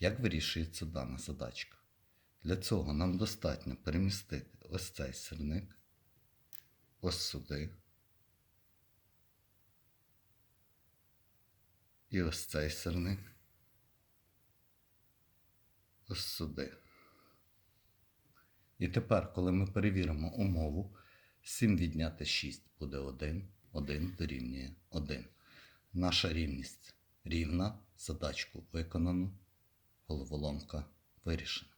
Як вирішується дана задачка? Для цього нам достатньо перемістити ось цей сірник, ось сюди. І ось цей сирник. Ось сюди. І тепер, коли ми перевіримо умову, 7 відняти 6 буде 1, 1 дорівнює 1. Наша рівність рівна, задачку виконано, головоломка вирішена.